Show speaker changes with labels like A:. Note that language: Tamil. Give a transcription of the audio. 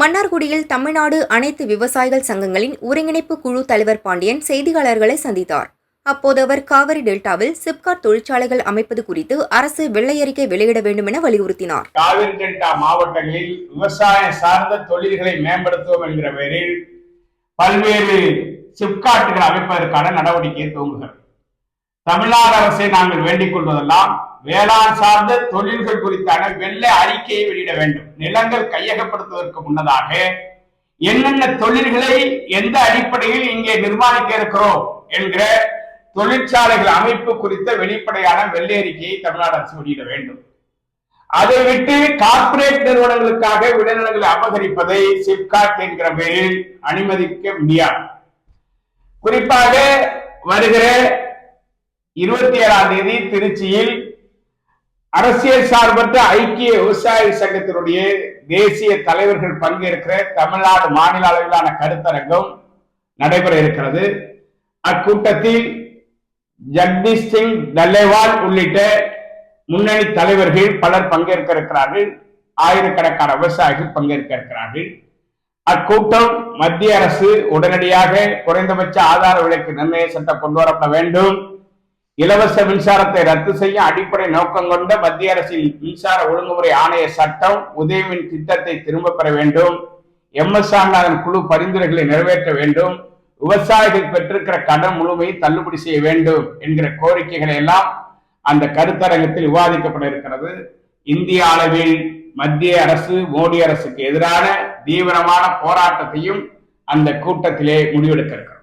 A: மன்னார்குடியில் தமிழ்நாடு அனைத்து விவசாயிகள் சங்கங்களின் ஒருங்கிணைப்பு குழு தலைவர் பாண்டியன் செய்தியாளர்களை சந்தித்தார். அப்போது அவர் காவிரி டெல்டாவில் சிப்காட் தொழிற்சாலைகள் அமைப்பது குறித்து அரசு வெள்ளை அறிக்கை வெளியிட வேண்டும் என வலியுறுத்தினார்.
B: காவிரி டெல்டா மாவட்டங்களில் விவசாயம் சார்ந்த தொழில்களை மேம்படுத்துவோம் என்கிற பெயரில் பல்வேறு சிப்காட்டுகள் அமைப்பதற்கான நடவடிக்கையை துவங்குகிறது. தமிழ்நாடு அரசை நாங்கள் வேண்டிக் கொள்வதெல்லாம் வேளாண் சார்ந்த தொழில்கள் குறித்தான வெள்ள அறிக்கையை வெளியிட வேண்டும். நிலங்கள் கையகப்படுத்துவதற்கு முன்னதாக என்னென்ன தொழில்களை எந்த அடிப்படையில் இங்கே நிர்மாணிக்க இருக்கிறோம் என்கிற தொழிற்சாலைகள் அமைப்பு குறித்த வெளிப்படையான வெள்ளை அறிக்கையை தமிழ்நாடு அரசு வெளியிட வேண்டும். அதை விட்டு கார்ப்பரேட் நிறுவனங்களுக்காக விளைநிலங்களை அபகரிப்பதை சிப்காட் என்கிற பெயரில் அனுமதிக்க முடியாது. குறிப்பாக வருகிற இருபத்தி ஏழாம் தேதி திருச்சியில் அரசியல் சார்பற்ற ஐக்கிய விவசாய சங்கத்தினுடைய தேசிய தலைவர்கள் பங்கேற்கிற தமிழ்நாடு மாநில அளவிலான கருத்தரங்கம் நடைபெற இருக்கிறது. அக்கூட்டத்தில் ஜக்தீஷ் சிங் தல்லேவால் உள்ளிட்ட முன்னணி தலைவர்கள் பலர் பங்கேற்க இருக்கிறார்கள் ஆயிரக்கணக்கான விவசாயிகள் பங்கேற்க இருக்கிறார்கள் அக்கூட்டம் மத்திய அரசு உடனடியாக குறைந்தபட்ச ஆதார விலைக்கு நிர்ணய சட்டம் கொண்டு வரப்பட வேண்டும். இலவச மின்சாரத்தை ரத்து செய்ய அடிப்படை நோக்கம் கொண்ட மத்திய அரசின் மின்சார ஒழுங்குமுறை ஆணைய சட்டம் உதயமின் திட்டத்தை திரும்ப பெற வேண்டும். எம். எஸ். சாமிநாதன் குழு பரிந்துரைகளை நிறைவேற்ற வேண்டும். விவசாயிகள் பெற்றிருக்கிற கடன் முழுமையை தள்ளுபடி செய்ய வேண்டும் என்கிற கோரிக்கைகளை எல்லாம் அந்த கருத்தரங்கத்தில் விவாதிக்கப்பட இருக்கிறது. இந்திய அளவில் மத்திய அரசு மோடி அரசுக்கு எதிரான தீவிரமான போராட்டத்தையும் அந்த கூட்டத்திலே முடிவெடுக்க இருக்கிறது.